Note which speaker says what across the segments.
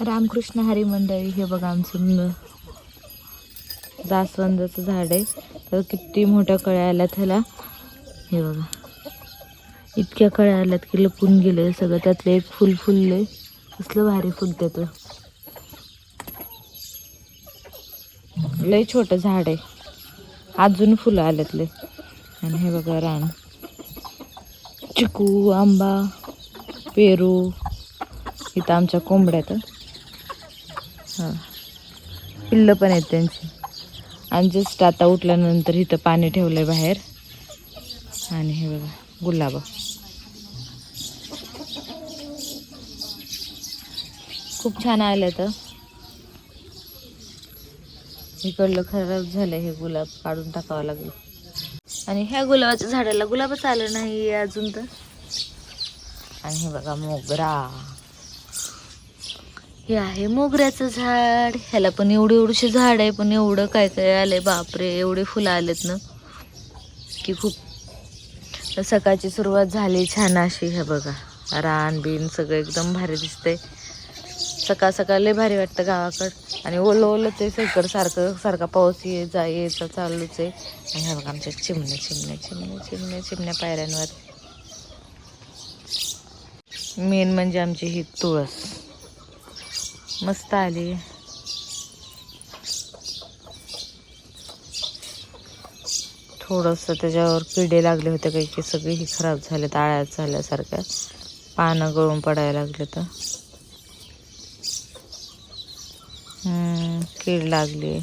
Speaker 1: रामकृष्ण हरी मंडळी हे बघा आमचं जास्वंदाचं झाड आहे. तर किती मोठ्या कळ्या आल्यात त्याला हे बघा. इतक्या कळ्या आल्यात की लपून गेले सगळं. त्यातलं एक फुल फुलले कसलं भारी फुलते तो लय छोटं झाड आहे. अजून फुलं आल्यात लय. आणि हे बघा रान. चिकू आंबा पेरू इथं आमच्या कोंबड्या तर हां. पिल्लं पण आहेत त्यांची. आणि जस्ट आता उठल्यानंतर इथं पाणी ठेवलं आहे बाहेर. आणि हे बघा गुलाब. खूप छान आलं तर. इकडलं खराब झालं हे गुलाब काढून टाकावं लागलं. आणि ह्या गुलाबाच्या झाडाला गुलाबच आलं नाही अजून तर. आणि हे बघा मोगरा. हे आहे मोगऱ्याचं झाड. ह्याला पण एवढे एवढीशी झाड आहे पण एवढं काय काय आलंय बापरे एवढे फुलं आलेत ना. की खूप. सकाळची सुरुवात झाली छान अशी हे बघा. रान बिन सगळं एकदम भारी दिसतंय. सकाळ सकाळ लय भारी वाटतं गावाकडं. आणि ओलं ओलं ते सगळं सारखं सारखा पाऊस ये जा यायचा चालूच आहे. आणि ह्या बघा आमच्या चिमण्या चिमण्या चिमण्या चिमण्या चिमण्या पायऱ्यांवर. मेन म्हणजे आमची ही तुळस. मस्त आली. थोडंसं त्याच्यावर किडे लागले होते काही की सगळी ही खराब झाले आळ्यात झाल्यासारख्या. पानं गळून पडायला लागले तर. कीड लागली.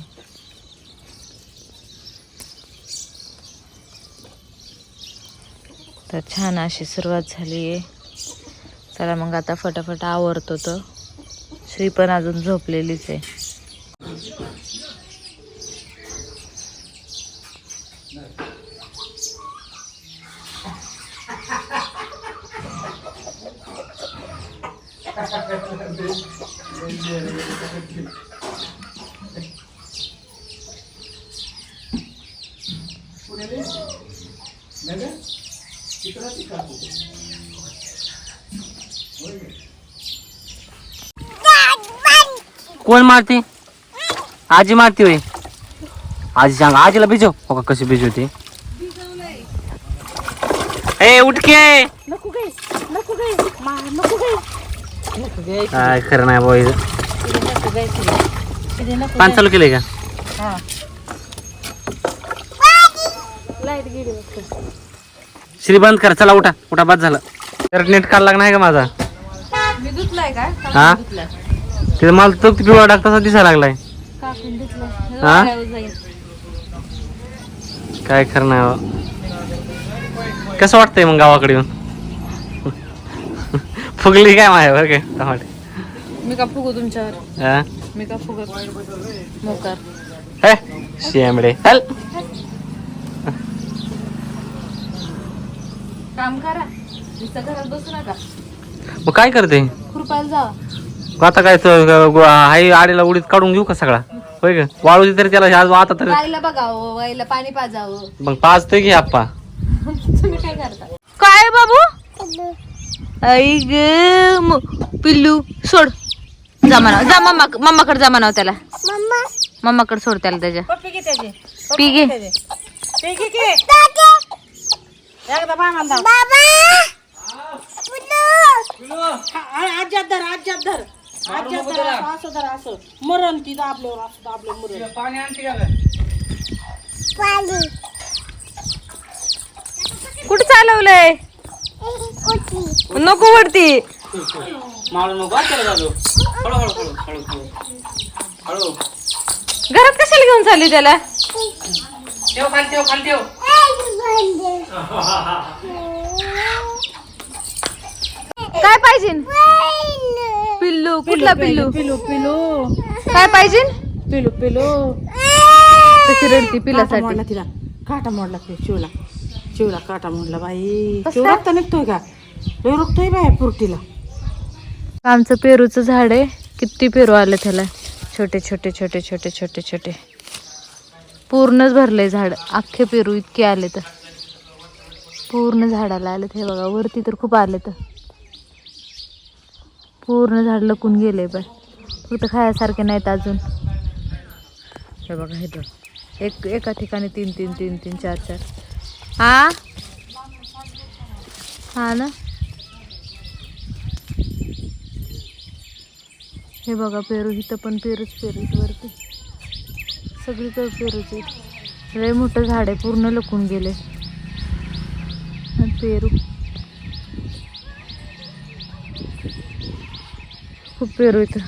Speaker 1: तर छान अशी सुरुवात झाली. आहे चला मग आता फटाफट आवरतो तर श्री पण अजून झोपलेलीच आहे
Speaker 2: कोण मारते? आजी मारते होय. आजी सांग आजीला भिजव. हो का कशी भिजवते? ए उठके काय खरं नाही बाई. पान चालू केलंय का? श्री बंद कर चला उठा. उठा बाद झालं. तर नेट काढ लागणार का माझा?
Speaker 1: मी धुतलाय का?
Speaker 2: हा? तिथे मला तो पिवळा डाग तसा दिसायला लागलाय. हा?
Speaker 1: जाईल.
Speaker 2: काय नाही बा. कसं वाटतंय मग गावाकडे येऊन? फुगली काय माय बरं काय टमाटे.
Speaker 1: मी का फुगू तुमच्यावर?
Speaker 2: हा?
Speaker 1: मी का फुगत मोकार.
Speaker 2: हे, शेंबडे. हल
Speaker 1: काम करा. नुसतं घरात बसू नका.
Speaker 2: मग काय करते?
Speaker 1: खुरपायला जावा
Speaker 2: आता काय हाई आडीला उडीत काढून घेऊ का सगळा? होय का? वाळू तरी त्याला आज आता तरी.
Speaker 1: बघावं गाईला पाणी पाजावं.
Speaker 2: मग ते घे आप्पा?
Speaker 1: तुम्ही काय करता? काय बाबू? आई ग म- पिल्लू सोड. जा म्हणा जा मम्मा मम्माकडे जा म्हणावं त्याला. मम्माकडे सोड त्याला त्याच्या. पी घे
Speaker 3: मरण ती दाबल्यावर असं दाबलं मरण.
Speaker 1: कुठे चालवलंय? नको वरती.
Speaker 2: मारू नको हळू हळू हळू हळू हळू. हळू.
Speaker 1: घरात कशाला घेऊन चालली त्याला?
Speaker 2: ठेव खाली ठेव खाली ठेव.
Speaker 1: काय पाहिजे? पिल्लू कुठला पिल्लू
Speaker 3: पिलू पिलू
Speaker 1: काय पाहिजे?
Speaker 3: पिलू पिलू
Speaker 1: कशी रडती पिलासाठी
Speaker 3: मोडला तिला. काटा मोडला ते शिवला शिवला काटा मोडला बाई. शिव? रक्त निघतोय का? लय रक्तोय बाय पुरटीला.
Speaker 1: आमचं पेरूचं झाड आहे. किती पेरू आले त्याला? छोटे छोटे छोटे छोटे छोटे छोटे. पूर्णच भरलंय झाड. अख्खे पेरू इतके आले तर. पूर्ण झाडाला आले हे बघा वरती तर खूप आले तर. पूर्ण झाड लपून गेले बाय. फक्त खायासारखे नाहीत अजून. हे बघा हे दोन. एक एका ठिकाणी तीन तीन तीन तीन चार चार. हा? हा? ना? हे बघा पेरू इथं पण पेरूच पेरूच वरती. सगळीकडे पेरूच लय मोठं झाड आहे पूर्ण लपून गेले. आणि पेरू. पेरू इथं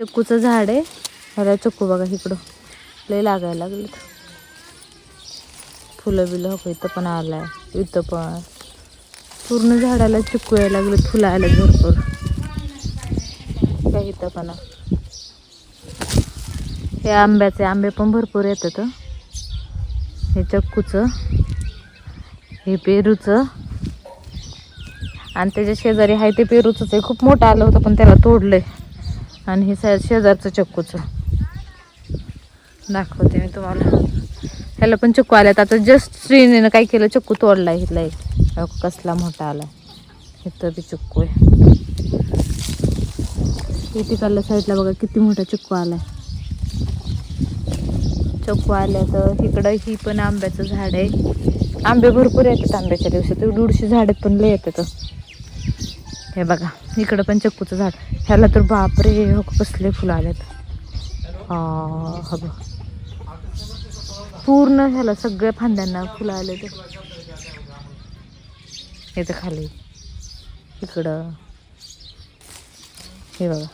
Speaker 1: चक्कूचं झाड आहे. ह्याला चक्कू बघा इकडं. लय लागायला लागलं फुलं बिलं हो इथं पण आलाय. इथं पण. पूर्ण झाडाला चक्कू यायला लागलं फुलं आलं भरपूर. काय इथं पण. हे आंब्याचे आंबे पण भरपूर येतात हे. चक्कूचं हे पेरूचं. आणि त्याच्या शेजारी आहे ते पेरूचंच आहे. खूप मोठं आलं होतं पण त्याला तोडलंय. आणि हे शे- शेजारचं चक्कूचं. दाखवते मी तुम्हाला. ह्याला पण चक्कू आल्यात. आता जस्ट श्रीने काय केलं? चक्कू तोडला इथला एक. कसला मोठा आला इथं बी चक्कू आहे. तिकडल्या साईडला बघा किती मोठा चिक्कू आलाय. चक्कू आल्या तर इकडं ही पण आंब्याचं झाड आहे. आंबे भरपूर येतात आंब्याच्या दिवसात. दीडशे झाडं पण लय येतात. हे बघा इकडं पण चक्कूचं झाड. ह्याला तर बापरे हो कसले फुलं आलेत. हा पूर्ण ह्याला सगळ्या फांद्यांना फुलं आले ते तर खाली. इकडं. हे बघा.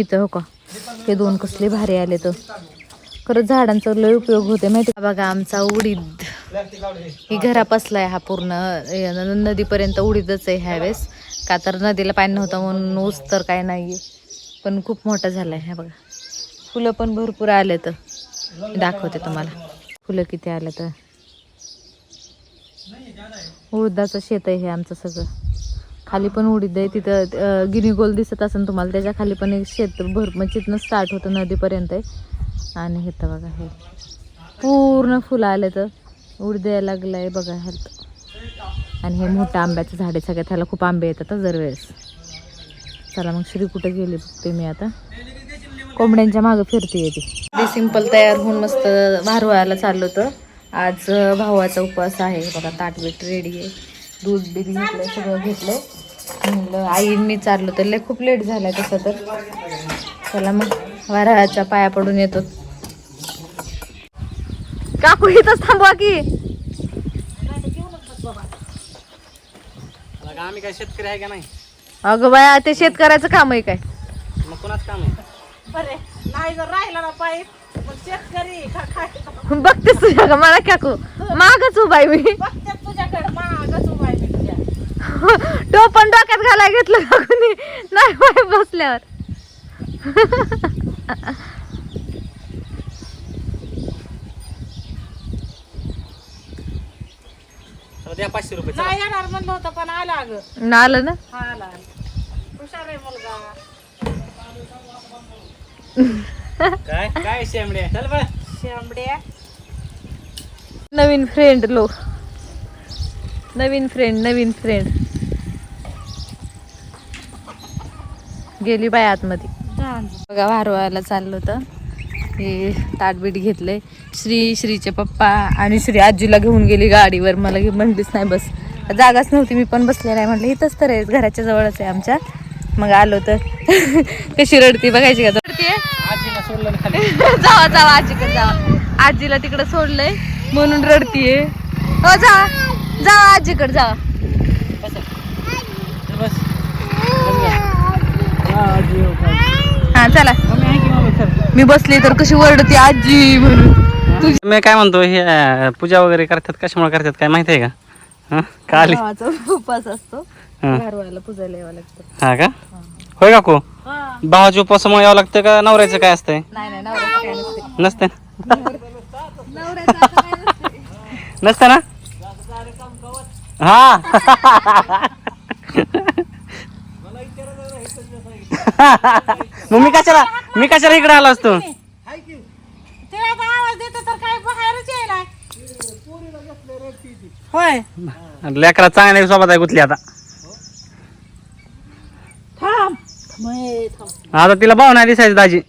Speaker 1: इथं हो का? हे दोन कसले भारी आले तर. खरंच झाडांचा लय उपयोग होते माहिती का? बघा आमचा उडीद. ही घरापासला हा पूर्ण. नदीपर्यंत उडीदच आहे ह्यावेळेस का तर नदीला पाणी नव्हतं म्हणून ऊस तर काय नाही पण खूप मोठा झाला आहे बघा. फुलं पण भरपूर आले तर. दाखवते तुम्हाला. फुलं किती आले तर. उडदाचं शेत आहे हे आमचं सगळं. खाली पण उडीद आहे तिथं गिनीगोल दिसत असेल तुम्हाला त्याच्याखाली पण एक शेत भर म्हणजे तिथनं स्टार्ट होतं नदीपर्यंत आहे. आणि इथं बघा हे पूर्ण फुलं आले तर उडीद यायला लागलं आहे बघा ह्यात आणि हे मोठं आंब्याचं झाड आहे सगळ्यात ह्याला खूप आंबे येतात दरवेळेस. चला मग श्री कुठं गेली बघते मी आता. कोंबड्यांच्या मागं फिरते येते सिंपल तयार होऊन मस्त भारवायला चाललो होतं. आज भावाचा उपवास आहे बघा ताटबीट रेडी आहे. दूध बीध घेतलंय सगळं घेतलंय. म्हणलं आईंनी चाललो तर लय खूप लेट झालाय तसं तर. चला मग वाराच्या पाया पडून येतो. काकू इथंच थांबवा की.
Speaker 2: आम्ही काय शेतकरी आहे का नाही?
Speaker 1: अगं बाया ते शेतकऱ्याचं काम आहे काय?
Speaker 2: मग कोणाच काम आहे?
Speaker 3: बरे नाही जर राहिला ना पाईप मग शेतकरी खा- खाय
Speaker 1: बघतेस तुझ्या का? मला काकू मागच उभा आहे मी.
Speaker 3: बघते तुझ्याकडे मागच
Speaker 1: टोपण डोक्यात घालाय घेतलं काकूनी नाही बाय बसल्यावर.
Speaker 2: द्या पाचशे रुपये
Speaker 3: नाही येणार म्हणलं होतं पण आला अगं.
Speaker 1: आलं ना?
Speaker 3: हा आला. हुशार आहे मुलगा.
Speaker 2: काय काय शेमडे चल बरं.
Speaker 3: शेंबड्या.
Speaker 1: नवीन फ्रेंड लो. नवीन फ्रेंड नवीन फ्रेंड गेली बाय आतमध्ये. बघा वारवायला चाललो होतं. हे ताटबीट घेतलंय. श्री श्रीचे पप्पा आणि श्री आजीला घेऊन गेली गाडीवर. मला घे- म्हणलीच नाही बस. जागाच नव्हती मी पण बसले नाही म्हटलं इथंच तर आहे घराच्या जवळच आहे आमच्या. मग आलो तर. कशी रडती बघायची का? जावा जावा आजीकडे जावा. आजीला तिकडे सोडलंय. म्हणून रडतीये. हो जावा जावा आजीकडे जावा
Speaker 2: बस. चल बस. हा, आजी हो का?
Speaker 1: हा चला.
Speaker 2: की
Speaker 1: मी बसली तर कशी वरडती आजी म्हणून.
Speaker 2: मी काय म्हणतो हे पूजा वगैरे करतात कशामुळे करतात काय माहिती आहे का? हं? का
Speaker 1: भावाचा उपास असतो.
Speaker 2: हं.
Speaker 1: घरवायला पूजायला यावं लागतं.
Speaker 2: हा का? होय काकू? भावाच्या उपवासामुळे यावं लागतं का नवऱ्याचं काय असतंय?
Speaker 1: नाही नाही नवऱ्याचं काय नसते
Speaker 2: नसते
Speaker 1: नवऱ्याचं असं काय नसते.
Speaker 2: नसतं ना? हा. मग मी कशाला मी कशाला इकडे आलो असतो?
Speaker 3: ते आता आवाज देतो तर काय बाहेरच यायला? होय.
Speaker 2: लेकरा चांगल्या सोबत आहे गुतली आता.
Speaker 3: थांब. थांब. ए, थांब
Speaker 2: आता तिला भाऊ नाही दिसायचं दाजी.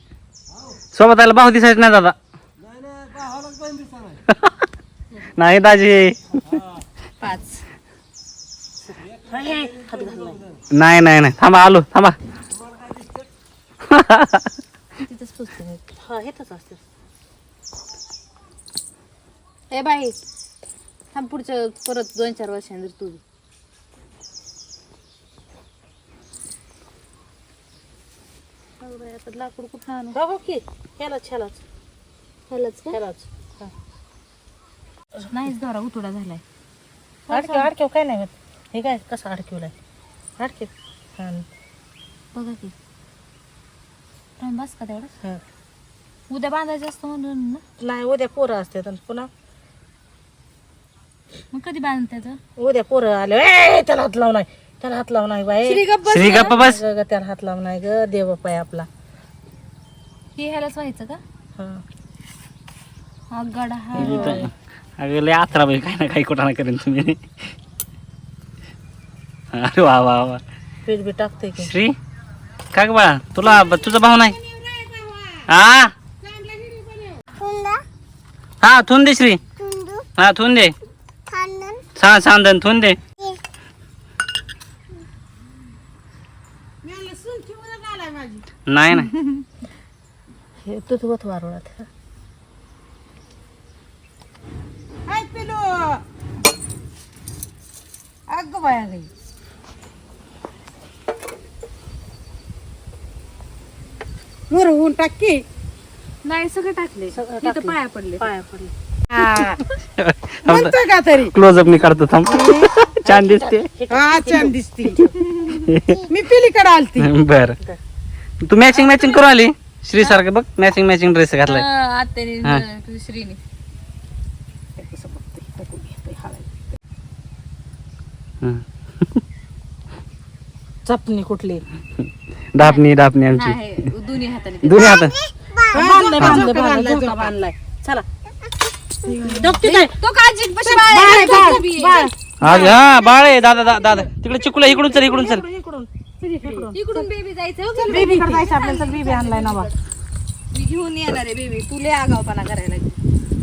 Speaker 2: सोबत आला भाऊ दिसायचं नाही दादा. नाही दाजी.
Speaker 1: पाच.
Speaker 2: नाही नाही नाही. थांबा आलो थांबा.
Speaker 3: हा हेच असते
Speaker 1: ए बाई थांब पुढच्या परत दोन चार वर्षांनी तू. लाकूड कुठं आणू
Speaker 3: बघू की ह्यालाच ह्यालाच.
Speaker 1: ह्यालाच का?
Speaker 3: ह्यालाच
Speaker 1: नाहीच दोरा उतुडा झालाय.
Speaker 3: अडकेव अडकेव काय नाही हे काय कसं अडकेवलाय? अडकेव हा
Speaker 1: बघा की. टाइम बस का तेवढं?
Speaker 3: हा.
Speaker 1: उद्या बांधायचं असतं म्हणून ना?
Speaker 3: नाही उद्या पोरं असतात आणि पुन्हा.
Speaker 1: मग कधी बांधतायचं
Speaker 3: उद्या पोरं आले. ए त्याला हात लावू नाही. त्याला हात लावू नाही बाई.
Speaker 2: श्री गप्पा बस.
Speaker 3: ग, ग, त्याला हात लावू नाही ग देव पाय आपला.
Speaker 1: हे ह्यालाच व्हायचं का?
Speaker 3: हा.
Speaker 1: हा गडा हा
Speaker 2: अगं लय आत्रा बाई काय ना काही कुठं ना करेन तुम्ही. अरे वा वा वा.
Speaker 3: पीठ बी टाकते की?
Speaker 2: श्री काय ग बाळा तुला तुझा भाऊ नाही? हा हा थून दे श्री. हा थून दे. हा सांदन थून दे. नाही नाही.
Speaker 3: हे वारुळात अग बाया गई मोर होऊन टाकी
Speaker 1: नाही सगळं टाकले.
Speaker 3: सगळं टाकले.
Speaker 1: पाया पडले.
Speaker 3: पाया पडले. का तरी?
Speaker 2: क्लोजअप मी काढतो थांब. छान दिसते.
Speaker 3: हा छान दिसती. मी पिलीकडे आलती.
Speaker 2: बर. तू मॅचिंग मॅचिंग करू आली? श्री सारखं बघ मॅचिंग मॅचिंग ड्रेस घातलाय. हा.
Speaker 1: श्रीने.
Speaker 2: हं.
Speaker 3: चपणी कुठली?
Speaker 2: डापणी डापणी आमची.
Speaker 1: दोन्ही हाताने
Speaker 2: दोन्ही हात
Speaker 3: बांधलाय बांधलाय बांधलाय झोका बांधलाय. चला.
Speaker 1: तो काळजी कशी
Speaker 3: बाळ आहे, बाळ, बाळ.
Speaker 2: आज हा बाळ आहे दादा दादा दादा. तिकडे चिकुला इकडून चल इकडून चल.
Speaker 3: इकडून
Speaker 1: बेबी जायचं हो का?
Speaker 3: बेबीकडे जायचं आपल्याला तर बेबी आणलाय नवा.
Speaker 1: मी घेऊन येणार आहे बेबी तुले आगावपणा करायला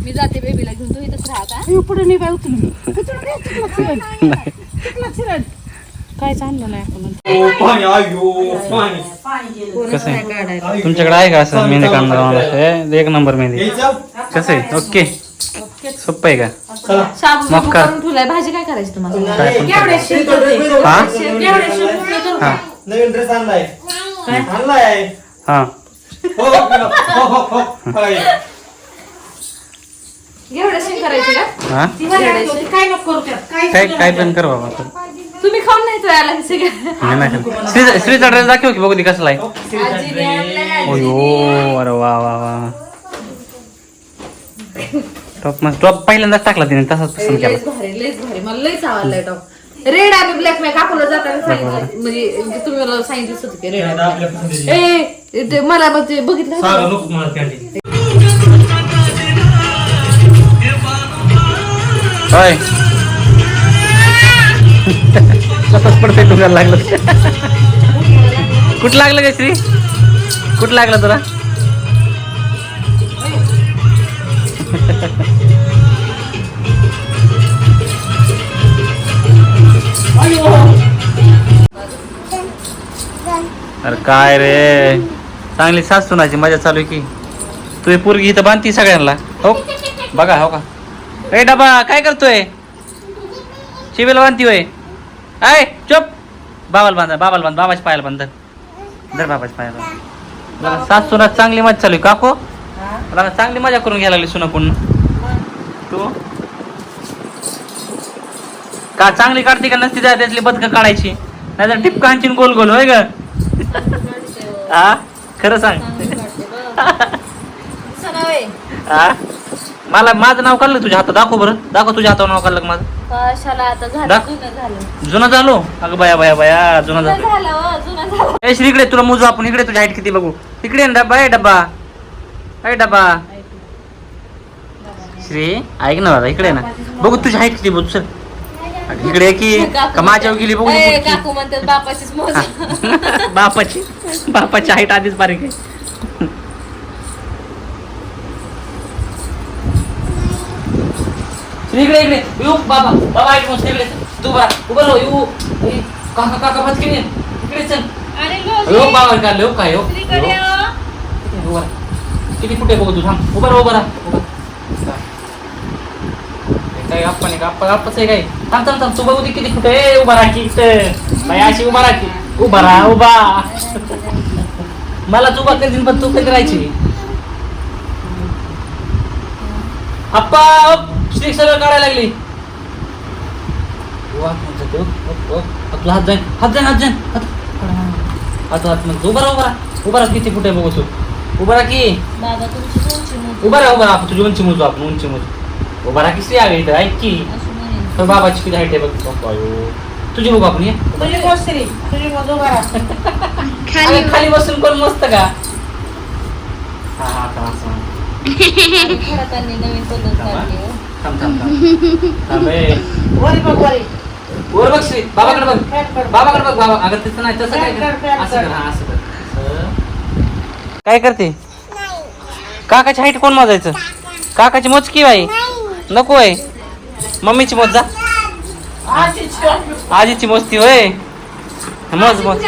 Speaker 1: मी जाते बेबीला घेऊन तू इथंच राहता
Speaker 3: पुढे नाही. उचलून काय चाललं नाही आपण
Speaker 2: कसं आहे? तुमच्याकडे आहे का असं मेहंदी? हे, एक नंबर मेहंदी. कसं आहे? ओके. सोपं आहे का? मग
Speaker 1: ठेवलाय. भाजी काय करायची तुम्हाला?
Speaker 2: काय. हा? हा.
Speaker 4: नवीन ड्रेस आणलाय. आणलाय.
Speaker 2: हा.
Speaker 4: हो हो हो हो
Speaker 2: हा
Speaker 3: नको काय
Speaker 2: काय काय पण कर बाबा तू.
Speaker 1: तुम्ही खाऊन नाही तो याला हे सगळं.
Speaker 2: नाही, नाही. खात. श्री श्रीचा ड्रेस दाखव की बघू ती कसला आहे
Speaker 1: आजीने आणलंय.
Speaker 2: ओयो अरे वा वा वा. टॉप मग टॉप पहिल्यांदाच टाकला तिने तसाच पसंत केला.
Speaker 1: लयच भारी लयच भारी. मला लयच आवडलाय टॉप रेड आणि ब्लॅक मॅक आपल्याला जाताना सांगितलं. म्हणजे म्हणजे तुम्ही मला सांगितलं होतं की रेड
Speaker 4: आता आपल्या पसंतीचे.
Speaker 1: ए ते मला मग ते बघितलं होतं.
Speaker 4: सारं नको मला कॅन्टीन.
Speaker 2: होय. तसंच पडते तुला लागलं. कुठं लागलं का श्री कुठं लागलं तुला? अरे काय रे? चांगली सास सुनाची मजा चालू आहे की. तू पोरगी इथं बांधती सगळ्यांना. हो? बघा हो का? ए डबा काय करतोय? शिवेला बांधती होय? आय चुप. बाबाला बांधा बाबाला बांध बाबाच्या पायाला बांध. धर. बाबाच्या पायाला. बघा, सास सुना चांगली मजा चालू आहे. काको? बघा, चांगली मजा करून घ्यायला लागली सुना पुन्हा तू? का चांगली काढते का नसती? त्या त्यातली बदक काढायची. नाहीतर टिपका हाणशीन गोल गोल होय ग? हा खरं सांग. मला माझं नाव काढलं तुझ्या हातात? दाखव बरं. दाखव तुझ्या हातावर नाव काढलं माझं?
Speaker 1: कशाला आता झालं?
Speaker 2: दाख.
Speaker 1: जुनं झालं.
Speaker 2: जुना झालो? अगं बाया बाया बाया जुना
Speaker 1: जुनं
Speaker 2: झालो.
Speaker 1: झालं हो, जुनं झालं.
Speaker 2: ए श्री इकडे तुला मोजू आपण इकडे तुझी हाईट किती बघू? इकडे ना डब्बा आहे डब्बा. आहे डब्बा. श्री ऐक ना दादा इकडे ना. बघू तुझी हाईट किती बघू चल. इकडे की का माझ्यावर गेली बघू
Speaker 1: ए,
Speaker 2: बघू
Speaker 1: काकू म्हणतात मोज.
Speaker 2: बापाची बापाची हाईट आधीच बारीक आहे. इकडे इकडे येऊ बाबा बाबा हाईट मोज इकडे तू बरा उभं राहू येऊ. काका काका भात किती इकडे चल.
Speaker 1: अरे
Speaker 2: यो बाबा का लो काय हो.
Speaker 1: दुसरीकडे
Speaker 2: यो.
Speaker 1: हो.
Speaker 2: किती फुटे बघू तू थांब. उभा राहा राहा. काय गप्पा नाही गप्पा गप्पाच आहे काय. थांब थांब थांब. तू बघू दे किती फुटे. ए, उभा इथं. बाई अशी उभा राहा की. उभा राहा उभा. मला तू उभा कधी पण तू कधी राहायची? अप्पा. श्री सरळ काढायला लागली. म्हणजे. आपला हात जाईन हात जाईन हात जाईन हात. हात मग उभा राहा उभा राहा. उभा राहा किती फुटे बघू तू. उभा राहा की.
Speaker 1: बाबा तुमची दोनशे मोज.
Speaker 2: उभा राहा उभा राहा. आपण तुझी उंची मोजू आपण उंची मोजू. उभा राहा की श्री आगे इथं ऐक की.
Speaker 1: असं.
Speaker 2: तर बाबाची किती हाईट आहे बघ. अयो. तुझी बघू आपण ये.
Speaker 3: तुझी मोसरी तुझी मोज उभा राहा.
Speaker 2: अरे, खाली बसून कोण मस्त का? हा हा का असं.
Speaker 1: आणि खडकांनी नवीन पद्धत काढली हो.
Speaker 2: थांब थांब थांब. थांब ए.
Speaker 3: वरी बघ वरी.
Speaker 2: वर बघ श्री. बाबाकडे बघ.
Speaker 3: फॅट कर.
Speaker 2: बाबाकडे बघ बाबा. अगं तसं नाही तसं काय
Speaker 3: कर,
Speaker 2: कर
Speaker 3: कर,
Speaker 2: असं
Speaker 3: कर.
Speaker 2: कर. हा असं कर. असं. काय करते? काकाची हाईट कोण मोजायचं? काकाची मोज की बाई. नको आहे. मम्मीची मोज जा. आजीची मोजती होय. मोज मोज.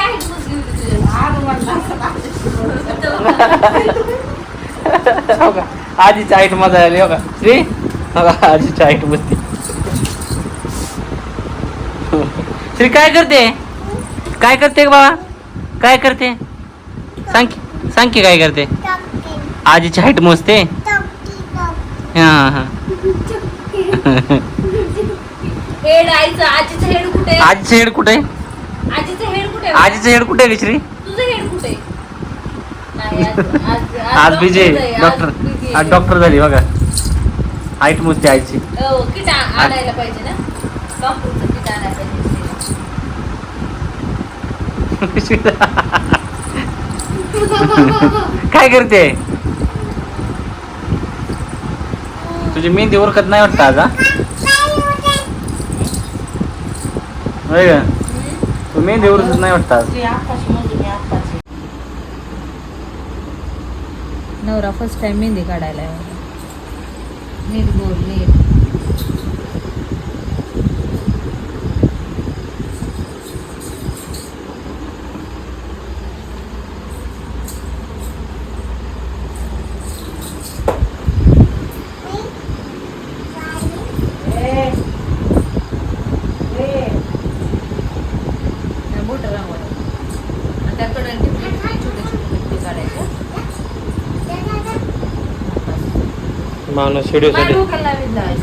Speaker 2: हो का? आजीची हाईट मोजायला आली, हो का? श्री? मोजती श्री काय करते? काय करते बाबा? काय करते? सांग सांग की काय करते? आजीची हाईट मोजते? हा हा.
Speaker 1: हेड आईचं आजीचं हेड कुठे?
Speaker 2: आजीचं हेड कुठे?
Speaker 1: आजीचं हेड कुठे?
Speaker 2: आजीचं हेड कुठे आहे श्री?
Speaker 1: तुझं हेड कुठे? आज-
Speaker 2: बिजे डॉक्टर. आज डॉक्टर झाली बघा. हाईट मोजते आईची
Speaker 1: हो, किट आ- आणायला पाहिजे ना? डॉक्टरचं किट आणायला पाहिजे?
Speaker 2: काय करते? तुझी मेहंदी उरकत नाही वाटत आज? होय का? तू मेहंदी उरकत नाही वाटत आज.
Speaker 3: तुझी आत्ताची मोज मी आत्ताची.
Speaker 1: नवरा फर्स्ट टाइम मेहंदी काढायला आहे मला. नीट बोल नीट
Speaker 3: ए. ए.
Speaker 1: नाही, मोठं रांगोळी आणि त्याकडे छोटे छोटे टिपके काढायचे
Speaker 2: माणूस.
Speaker 1: नाही.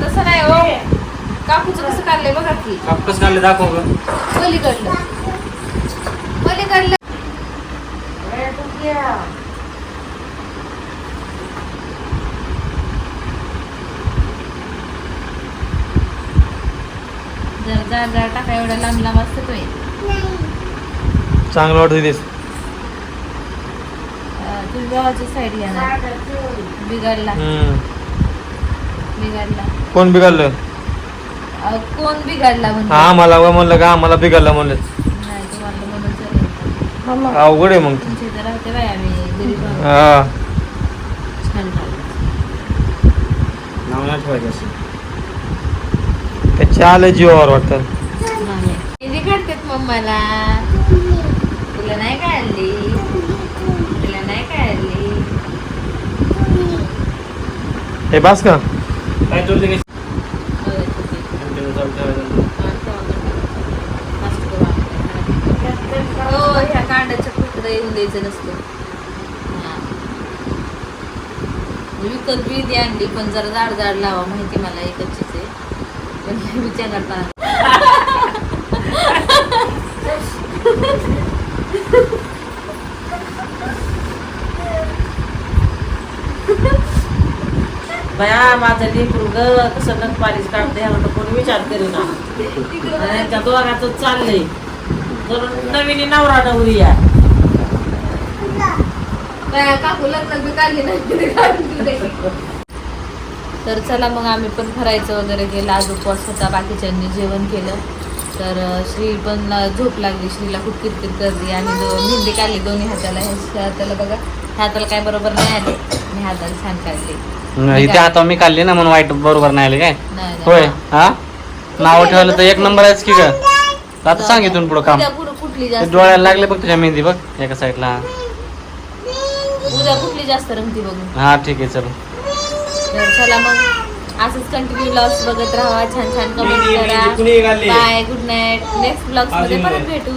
Speaker 1: तसं नाही हो. काकूचं कसं काढलंय बघा की.
Speaker 2: कापकस काढले दाखव
Speaker 1: पलीकडलं
Speaker 3: ए, टुकिया.
Speaker 1: जाड टाका एवढा लांब लांब असतो तो
Speaker 4: चांगलं वाटत
Speaker 1: तुझ्या गावाची साईड घ्या ना. बिघडला बिघडला
Speaker 4: कोण बिघडलं?
Speaker 1: अहो, कोण बिघडला म्हणजे
Speaker 4: हा मला म्हणलं का आम्हाला बिघडलं म्हणलं.
Speaker 1: नाही तुम्हाला म्हणून चालेल.
Speaker 4: अवघड आहे मग. ते.
Speaker 1: तुमच्या इथं राहते बाय आम्ही गरीब आहोत.
Speaker 4: हा.
Speaker 1: छान राहतो.
Speaker 2: नाव नाही ठेवायचं असं.
Speaker 4: त्याच्या आलं जीवावर वाटतं.
Speaker 1: नाही. किती काढतात मम्माला? तुला नाही काढली तुला नाही काढली
Speaker 4: हे बास का
Speaker 2: काय
Speaker 1: हो, हो ह्या येऊन द्यायचं नसतं. हा. विकत बी ती आणली पण जरा जाड जाड लावा माहिती मला एकच आहे विचार करतात
Speaker 3: बया माझं लेकरू ग कसं नख पालीस काढते ह्याला तर कोणी विचार करू ना यांच्या दोघाचं चाललंय. तर नवीन नवरा नवरी या
Speaker 1: काकू लग्न काढली नाही तर चला मग आम्ही पण फरायचं वगैरे केलं आज उपवास होता बाकीच्यांनी जेवण केलं. तर श्री पण झोप लागली. श्रीला खूप किरकिर करली आणि दो मेहंदी काढली दोन्ही हाताला. ह्या हाताला बघा. ह्या हाताला काय बरोबर नाही आले. आणि हाताला छान काढली.
Speaker 2: इथे आता मी काढली ना म्हणून वाईट बरोबर नाही आले काय. होय हा? नाव ठेवलं तर एक नंबर आहेच की ग? आता सांग इथून पुढं काम. डोळ्याला लागले बघ तुझ्या मेहंदी बघ एका साईडला.
Speaker 1: उद्या कुठली जास्त रंगती बघू.
Speaker 2: हा ठीक आहे चल.
Speaker 1: तर चला मग असंच कंटिन्यू ब्लॉग्स बघत राहा. छान छान कमेंट करा? बाय गुड नाईट नेक्स्ट ब्लॉग्समध्ये परत भेटू.